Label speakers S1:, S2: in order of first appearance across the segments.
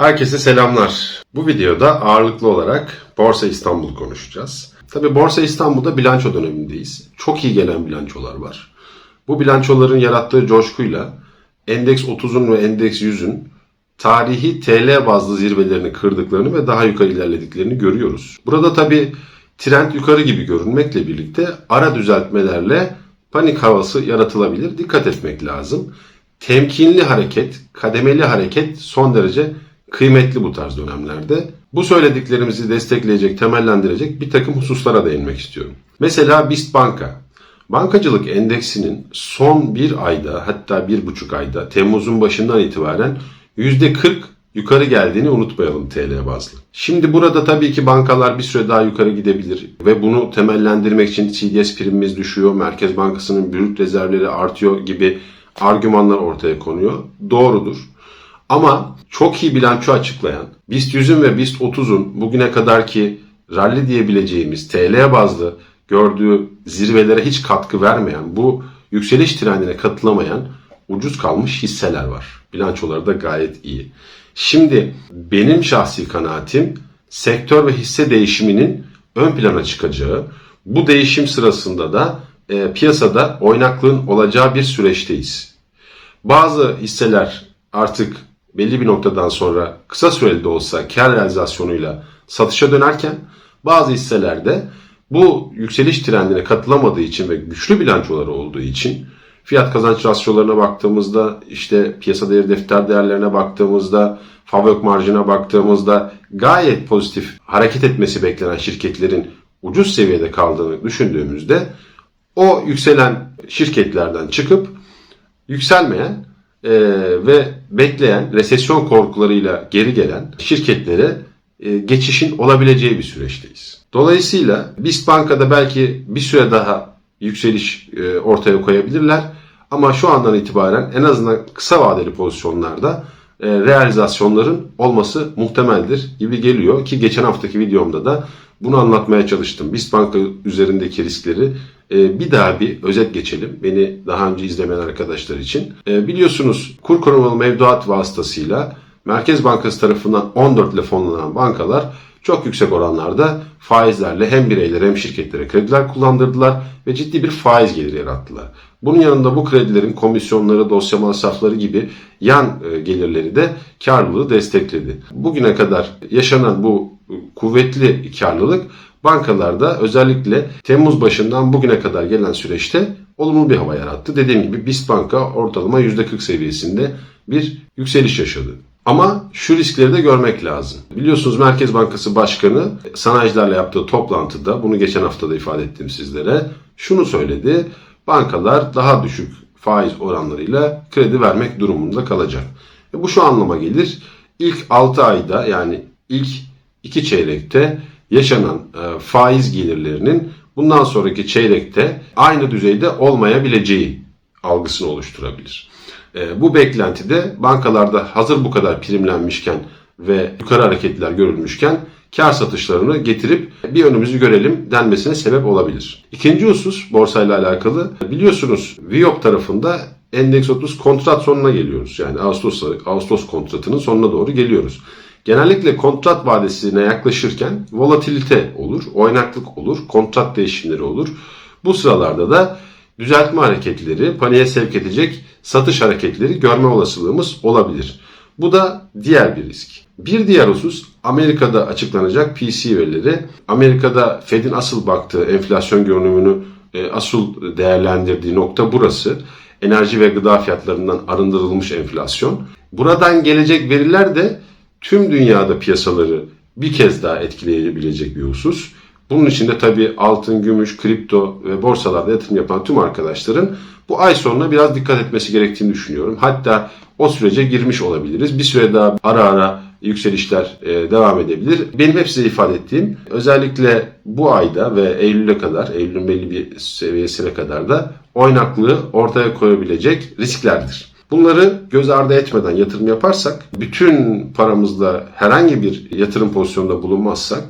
S1: Herkese selamlar. Bu videoda ağırlıklı olarak Borsa İstanbul konuşacağız. Tabi Borsa İstanbul'da bilanço dönemindeyiz. Çok iyi gelen bilançolar var. Bu bilançoların yarattığı coşkuyla Endeks 30'un ve Endeks 100'ün tarihi TL bazlı zirvelerini kırdıklarını ve daha yukarı ilerlediklerini görüyoruz. Burada tabi trend yukarı gibi görünmekle birlikte ara düzeltmelerle panik havası yaratılabilir. Dikkat etmek lazım. Temkinli hareket, kademeli hareket son derece kıymetli bu tarz dönemlerde. Bu söylediklerimizi destekleyecek, temellendirecek bir takım hususlara değinmek istiyorum. Mesela BIST Banka. Bankacılık endeksinin son bir ayda hatta bir buçuk ayda Temmuz'un başından itibaren %40 yukarı geldiğini unutmayalım TL bazlı. Şimdi burada tabii ki bankalar bir süre daha yukarı gidebilir ve bunu temellendirmek için CDS primimiz düşüyor, Merkez Bankası'nın brüt rezervleri artıyor gibi argümanlar ortaya konuyor. Doğrudur. Ama çok iyi bilanço açıklayan BIST 100'ün ve BIST 30'un bugüne kadarki rally diyebileceğimiz TL bazlı gördüğü zirvelere hiç katkı vermeyen, bu yükseliş trendine katılamayan ucuz kalmış hisseler var. Bilançoları da gayet iyi. Şimdi benim şahsi kanaatim sektör ve hisse değişiminin ön plana çıkacağı, bu değişim sırasında da e, piyasada oynaklığın olacağı bir süreçteyiz. Bazı hisseler artık belli bir noktadan sonra kısa süreli de olsa kar realizasyonuyla satışa dönerken bazı hisselerde bu yükseliş trendine katılamadığı için ve güçlü bilançoları olduğu için fiyat kazanç rasyolarına baktığımızda işte piyasa değeri defter değerlerine baktığımızda fabrik marjına baktığımızda gayet pozitif hareket etmesi beklenen şirketlerin ucuz seviyede kaldığını düşündüğümüzde o yükselen şirketlerden çıkıp yükselmeyen e, ve bekleyen resesyon korkularıyla geri gelen şirketlere e, geçişin olabileceği bir süreçteyiz. Dolayısıyla BIST Banka'da belki bir süre daha yükseliş e, ortaya koyabilirler. Ama şu andan itibaren en azından kısa vadeli pozisyonlarda e, realizasyonların olması muhtemeldir gibi geliyor ki geçen haftaki videomda da bunu anlatmaya çalıştım. BIST Banka üzerindeki riskleri bir daha bir özet geçelim. Beni daha önce izlemeyen arkadaşlar için. E, biliyorsunuz kur korumalı mevduat vasıtasıyla Merkez Bankası tarafından 14 ile fonlanan bankalar çok yüksek oranlarda faizlerle hem bireylere hem şirketlere krediler kullandırdılar ve ciddi bir faiz geliri yarattılar. Bunun yanında bu kredilerin komisyonları, dosya masrafları gibi yan e, gelirleri de karlılığı destekledi. Bugüne kadar yaşanan bu kuvvetli karlılık bankalarda özellikle Temmuz başından bugüne kadar gelen süreçte olumlu bir hava yarattı. Dediğim gibi BIST Banka ortalama %40 seviyesinde bir yükseliş yaşadı. Ama şu riskleri de görmek lazım. Biliyorsunuz Merkez Bankası Başkanı sanayicilerle yaptığı toplantıda bunu geçen hafta da ifade ettim sizlere. Şunu söyledi. Bankalar daha düşük faiz oranlarıyla kredi vermek durumunda kalacak. E bu şu anlama gelir. İlk 6 ayda yani ilk 2 çeyrekte yaşanan e, faiz gelirlerinin bundan sonraki çeyrekte aynı düzeyde olmayabileceği algısını oluşturabilir. E, bu beklentide bankalarda hazır bu kadar primlenmişken ve yukarı hareketler görülmüşken kar satışlarını getirip bir önümüzü görelim denmesine sebep olabilir. İkinci husus borsayla alakalı biliyorsunuz Viyop tarafında Endeks 30 kontrat sonuna geliyoruz. Yani Ağustos, Ağustos kontratının sonuna doğru geliyoruz. Genellikle kontrat vadesine yaklaşırken volatilite olur, oynaklık olur, kontrat değişimleri olur. Bu sıralarda da düzeltme hareketleri, paniğe sevk edecek satış hareketleri görme olasılığımız olabilir. Bu da diğer bir risk. Bir diğer husus Amerika'da açıklanacak PC verileri. Amerika'da Fed'in asıl baktığı enflasyon görünümünü e, asıl değerlendirdiği nokta burası. Enerji ve gıda fiyatlarından arındırılmış enflasyon. Buradan gelecek veriler de tüm dünyada piyasaları bir kez daha etkileyebilecek bir husus. Bunun için de tabii altın, gümüş, kripto ve borsalarda yatırım yapan tüm arkadaşların bu ay sonuna biraz dikkat etmesi gerektiğini düşünüyorum. Hatta o sürece girmiş olabiliriz. Bir süre daha ara ara yükselişler e, devam edebilir. Benim hep size ifade ettiğim özellikle bu ayda ve Eylül'e kadar, Eylül'ün belli bir seviyesine kadar da oynaklığı ortaya koyabilecek risklerdir. Bunları göz ardı etmeden yatırım yaparsak, bütün paramızla herhangi bir yatırım pozisyonunda bulunmazsak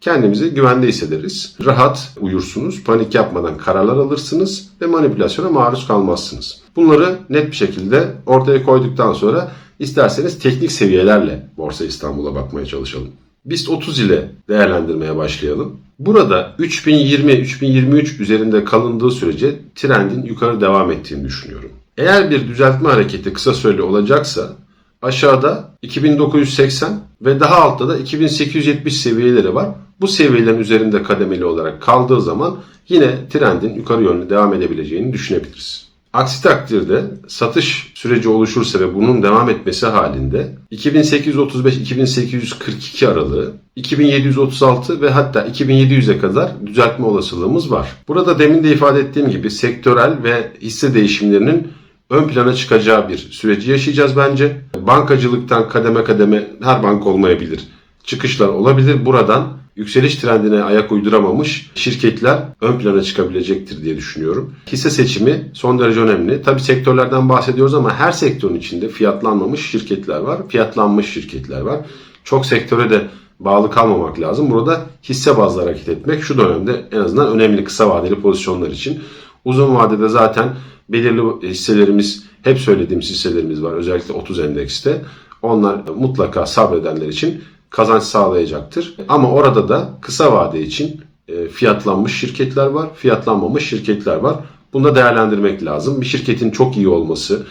S1: kendimizi güvende hissederiz. Rahat uyursunuz, panik yapmadan kararlar alırsınız ve manipülasyona maruz kalmazsınız. Bunları net bir şekilde ortaya koyduktan sonra İsterseniz teknik seviyelerle Borsa İstanbul'a bakmaya çalışalım. BIST 30 ile değerlendirmeye başlayalım. Burada 3020-3023 üzerinde kalındığı sürece trendin yukarı devam ettiğini düşünüyorum. Eğer bir düzeltme hareketi kısa süreli olacaksa aşağıda 2980 ve daha altta da 2870 seviyeleri var. Bu seviyelerin üzerinde kademeli olarak kaldığı zaman yine trendin yukarı yönlü devam edebileceğini düşünebiliriz. Aksi takdirde satış süreci oluşursa ve bunun devam etmesi halinde 2835-2842 aralığı, 2736 ve hatta 2700'e kadar düzeltme olasılığımız var. Burada demin de ifade ettiğim gibi sektörel ve hisse değişimlerinin ön plana çıkacağı bir süreci yaşayacağız bence. Bankacılıktan kademe kademe her bank olmayabilir. Çıkışlar olabilir. Buradan yükseliş trendine ayak uyduramamış şirketler ön plana çıkabilecektir diye düşünüyorum. Hisse seçimi son derece önemli. Tabi sektörlerden bahsediyoruz ama her sektörün içinde fiyatlanmamış şirketler var, fiyatlanmış şirketler var. Çok sektöre de bağlı kalmamak lazım. Burada hisse bazlı hareket etmek şu dönemde en azından önemli kısa vadeli pozisyonlar için. Uzun vadede zaten belirli hisselerimiz, hep söylediğimiz hisselerimiz var. Özellikle 30 endekste. Onlar mutlaka sabredenler için kazanç sağlayacaktır. Ama orada da kısa vade için e, fiyatlanmış şirketler var, fiyatlanmamış şirketler var. Bunu da değerlendirmek lazım. Bir şirketin çok iyi olması,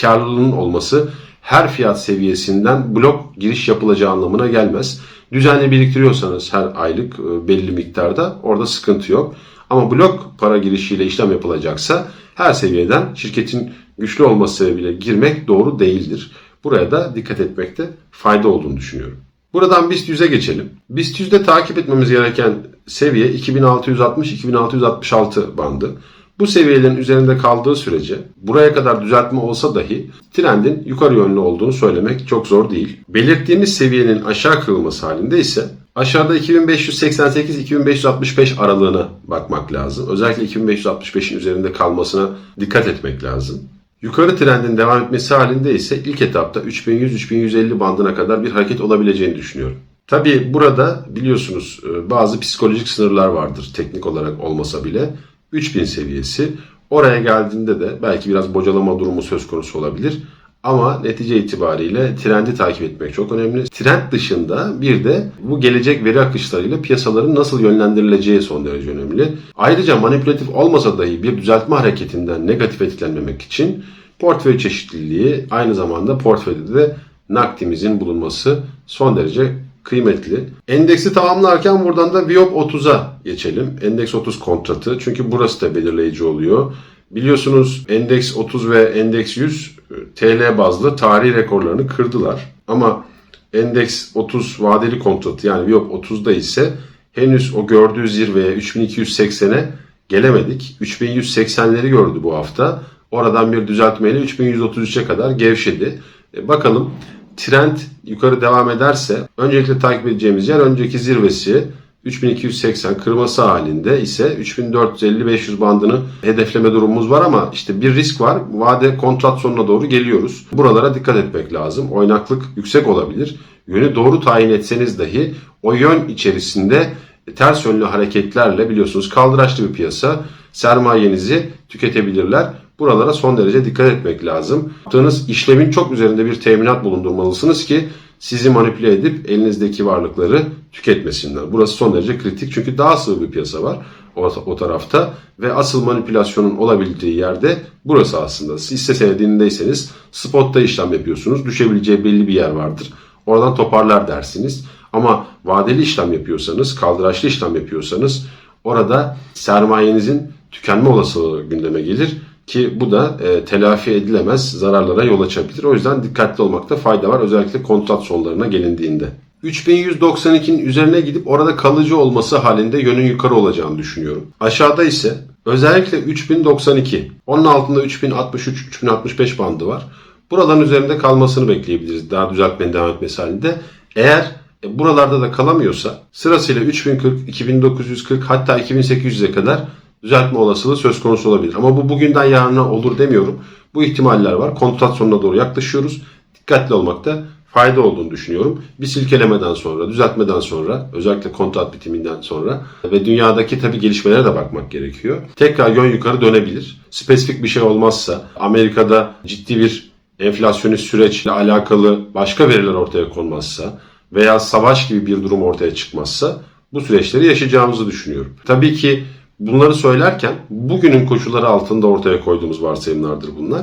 S1: karlılığının olması her fiyat seviyesinden blok giriş yapılacağı anlamına gelmez. Düzenli biriktiriyorsanız her aylık e, belli miktarda orada sıkıntı yok. Ama blok para girişiyle işlem yapılacaksa her seviyeden şirketin güçlü olması sebebiyle girmek doğru değildir. Buraya da dikkat etmekte fayda olduğunu düşünüyorum. Buradan BIST 100'e geçelim. BIST 100'de takip etmemiz gereken seviye 2660-2666 bandı. Bu seviyelerin üzerinde kaldığı sürece buraya kadar düzeltme olsa dahi trendin yukarı yönlü olduğunu söylemek çok zor değil. Belirttiğimiz seviyenin aşağı kırılması halinde ise aşağıda 2588-2565 aralığına bakmak lazım. Özellikle 2565'in üzerinde kalmasına dikkat etmek lazım. Yukarı trendin devam etmesi halinde ise ilk etapta 3100-3150 bandına kadar bir hareket olabileceğini düşünüyorum. Tabi burada biliyorsunuz e, bazı psikolojik sınırlar vardır teknik olarak olmasa bile. 3000 seviyesi oraya geldiğinde de belki biraz bocalama durumu söz konusu olabilir. Ama netice itibariyle trendi takip etmek çok önemli. Trend dışında bir de bu gelecek veri akışlarıyla piyasaların nasıl yönlendirileceği son derece önemli. Ayrıca manipülatif olmasa dahi bir düzeltme hareketinden negatif etkilenmemek için portföy çeşitliliği aynı zamanda portföyde de nakdimizin bulunması son derece kıymetli. Endeksi tamamlarken buradan da Viop 30'a geçelim. Endeks 30 kontratı. Çünkü burası da belirleyici oluyor. Biliyorsunuz Endeks 30 ve Endeks 100 TL bazlı tarihi rekorlarını kırdılar. Ama Endeks 30 vadeli kontratı yani Viop 30'da ise henüz o gördüğü zirveye 3280'e gelemedik. 3180'leri gördü bu hafta. Oradan bir düzeltmeyle 3133'e kadar gevşedi. E, bakalım trend yukarı devam ederse öncelikle takip edeceğimiz yer önceki zirvesi 3280 kırması halinde ise 3450-500 bandını hedefleme durumumuz var ama işte bir risk var. Vade kontrat sonuna doğru geliyoruz. Buralara dikkat etmek lazım. Oynaklık yüksek olabilir. Yönü doğru tayin etseniz dahi o yön içerisinde ters yönlü hareketlerle biliyorsunuz kaldıraçlı bir piyasa sermayenizi tüketebilirler. Buralara son derece dikkat etmek lazım. Yaptığınız işlemin çok üzerinde bir teminat bulundurmalısınız ki sizi manipüle edip elinizdeki varlıkları tüketmesinler. Burası son derece kritik çünkü daha sığ bir piyasa var o, o tarafta ve asıl manipülasyonun olabildiği yerde burası aslında. Hisse senedindeyseniz spotta işlem yapıyorsunuz. Düşebileceği belli bir yer vardır. Oradan toparlar dersiniz. Ama vadeli işlem yapıyorsanız, kaldıraçlı işlem yapıyorsanız orada sermayenizin tükenme olasılığı gündeme gelir ki bu da e, telafi edilemez zararlara yol açabilir. O yüzden dikkatli olmakta fayda var özellikle kontrat sonlarına gelindiğinde. 3192'nin üzerine gidip orada kalıcı olması halinde yönün yukarı olacağını düşünüyorum. Aşağıda ise özellikle 3092, onun altında 3063, 3065 bandı var. Buraların üzerinde kalmasını bekleyebiliriz daha düzeltmenin devam etmesi halinde. Eğer e, buralarda da kalamıyorsa sırasıyla 3040, 2940 hatta 2800'e kadar düzeltme olasılığı söz konusu olabilir. Ama bu bugünden yarına olur demiyorum. Bu ihtimaller var. Kontrat sonuna doğru yaklaşıyoruz. Dikkatli olmakta fayda olduğunu düşünüyorum. Bir silkelemeden sonra, düzeltmeden sonra, özellikle kontrat bitiminden sonra ve dünyadaki tabi gelişmelere de bakmak gerekiyor. Tekrar yön yukarı dönebilir. Spesifik bir şey olmazsa, Amerika'da ciddi bir enflasyonist süreçle alakalı başka veriler ortaya konmazsa veya savaş gibi bir durum ortaya çıkmazsa bu süreçleri yaşayacağımızı düşünüyorum. Tabii ki bunları söylerken bugünün koşulları altında ortaya koyduğumuz varsayımlardır bunlar.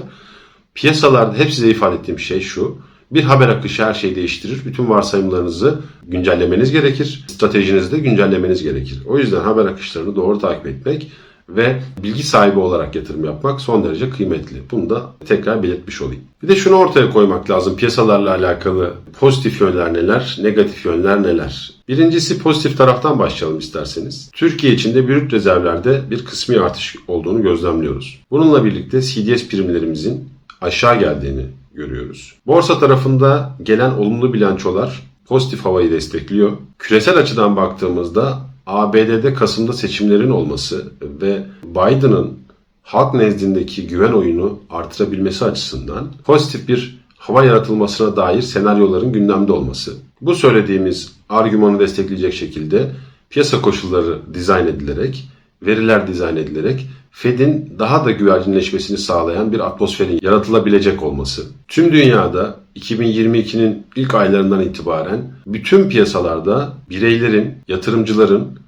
S1: Piyasalarda hep size ifade ettiğim şey şu. Bir haber akışı her şeyi değiştirir. Bütün varsayımlarınızı güncellemeniz gerekir. Stratejinizi de güncellemeniz gerekir. O yüzden haber akışlarını doğru takip etmek ve bilgi sahibi olarak yatırım yapmak son derece kıymetli. Bunu da tekrar belirtmiş olayım. Bir de şunu ortaya koymak lazım. Piyasalarla alakalı pozitif yönler neler, negatif yönler neler? Birincisi pozitif taraftan başlayalım isterseniz. Türkiye içinde brüt rezervlerde bir kısmi artış olduğunu gözlemliyoruz. Bununla birlikte CDS primlerimizin aşağı geldiğini görüyoruz. Borsa tarafında gelen olumlu bilançolar pozitif havayı destekliyor. Küresel açıdan baktığımızda ABD'de Kasım'da seçimlerin olması ve Biden'ın halk nezdindeki güven oyunu artırabilmesi açısından pozitif bir hava yaratılmasına dair senaryoların gündemde olması. Bu söylediğimiz argümanı destekleyecek şekilde piyasa koşulları dizayn edilerek, veriler dizayn edilerek Fed'in daha da güvercinleşmesini sağlayan bir atmosferin yaratılabilecek olması. Tüm dünyada 2022'nin ilk aylarından itibaren bütün piyasalarda bireylerin, yatırımcıların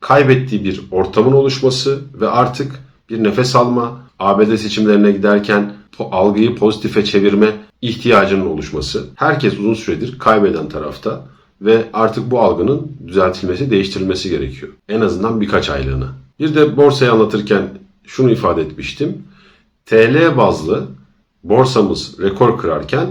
S1: kaybettiği bir ortamın oluşması ve artık bir nefes alma, ABD seçimlerine giderken algıyı pozitife çevirme ihtiyacının oluşması. Herkes uzun süredir kaybeden tarafta ve artık bu algının düzeltilmesi, değiştirilmesi gerekiyor. En azından birkaç aylığına. Bir de borsayı anlatırken şunu ifade etmiştim. TL bazlı borsamız rekor kırarken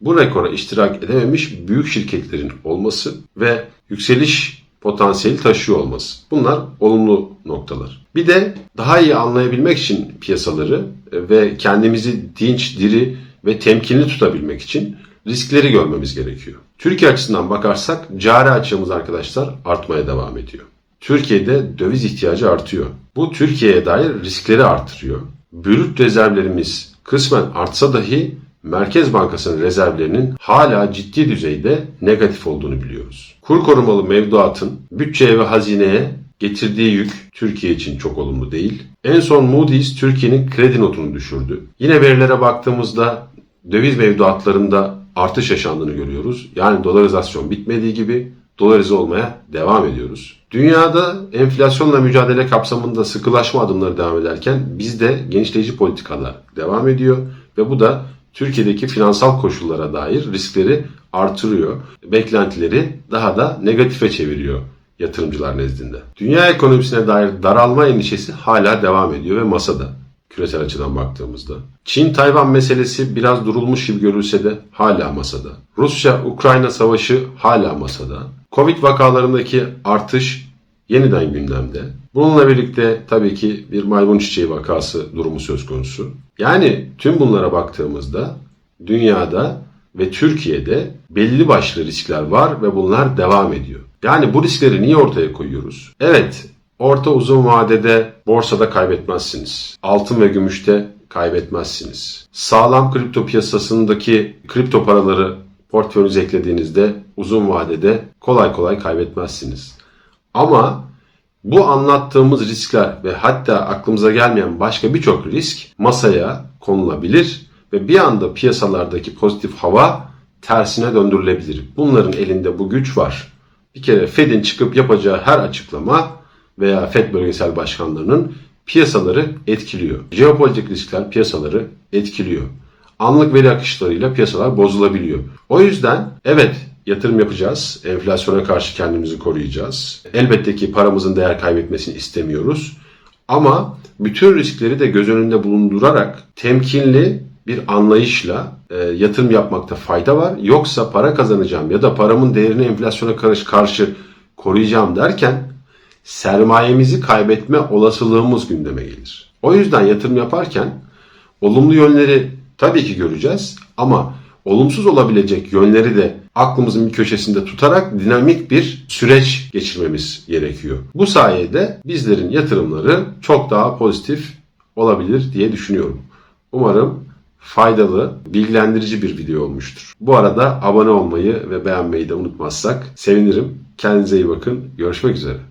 S1: bu rekora iştirak edememiş büyük şirketlerin olması ve yükseliş potansiyeli taşıyor olması. Bunlar olumlu noktalar. Bir de daha iyi anlayabilmek için piyasaları ve kendimizi dinç, diri ve temkinli tutabilmek için riskleri görmemiz gerekiyor. Türkiye açısından bakarsak cari açığımız arkadaşlar artmaya devam ediyor. Türkiye'de döviz ihtiyacı artıyor. Bu Türkiye'ye dair riskleri artırıyor. Brüt rezervlerimiz kısmen artsa dahi Merkez Bankası'nın rezervlerinin hala ciddi düzeyde negatif olduğunu biliyoruz. Kur korumalı mevduatın bütçeye ve hazineye getirdiği yük Türkiye için çok olumlu değil. En son Moody's Türkiye'nin kredi notunu düşürdü. Yine verilere baktığımızda döviz mevduatlarında artış yaşandığını görüyoruz. Yani dolarizasyon bitmediği gibi dolarize olmaya devam ediyoruz. Dünyada enflasyonla mücadele kapsamında sıkılaşma adımları devam ederken bizde genişleyici politikalar devam ediyor ve bu da Türkiye'deki finansal koşullara dair riskleri artırıyor. Beklentileri daha da negatife çeviriyor yatırımcılar nezdinde. Dünya ekonomisine dair daralma endişesi hala devam ediyor ve masada küresel açıdan baktığımızda. Çin-Tayvan meselesi biraz durulmuş gibi görülse de hala masada. Rusya-Ukrayna savaşı hala masada. Covid vakalarındaki artış yeniden gündemde. Bununla birlikte tabii ki bir maymun çiçeği vakası durumu söz konusu. Yani tüm bunlara baktığımızda dünyada ve Türkiye'de belli başlı riskler var ve bunlar devam ediyor. Yani bu riskleri niye ortaya koyuyoruz? Evet, orta uzun vadede borsada kaybetmezsiniz. Altın ve gümüşte kaybetmezsiniz. Sağlam kripto piyasasındaki kripto paraları portföyünüze eklediğinizde uzun vadede kolay kolay kaybetmezsiniz. Ama bu anlattığımız riskler ve hatta aklımıza gelmeyen başka birçok risk masaya konulabilir ve bir anda piyasalardaki pozitif hava tersine döndürülebilir. Bunların elinde bu güç var. Bir kere Fed'in çıkıp yapacağı her açıklama veya Fed bölgesel başkanlarının piyasaları etkiliyor. Jeopolitik riskler piyasaları etkiliyor. Anlık veri akışlarıyla piyasalar bozulabiliyor. O yüzden evet yatırım yapacağız. Enflasyona karşı kendimizi koruyacağız. Elbette ki paramızın değer kaybetmesini istemiyoruz. Ama bütün riskleri de göz önünde bulundurarak temkinli bir anlayışla e, yatırım yapmakta fayda var. Yoksa para kazanacağım ya da paramın değerini enflasyona karşı, karşı koruyacağım derken sermayemizi kaybetme olasılığımız gündeme gelir. O yüzden yatırım yaparken olumlu yönleri tabii ki göreceğiz ama olumsuz olabilecek yönleri de aklımızın bir köşesinde tutarak dinamik bir süreç geçirmemiz gerekiyor. Bu sayede bizlerin yatırımları çok daha pozitif olabilir diye düşünüyorum. Umarım faydalı, bilgilendirici bir video olmuştur. Bu arada abone olmayı ve beğenmeyi de unutmazsak sevinirim. Kendinize iyi bakın. Görüşmek üzere.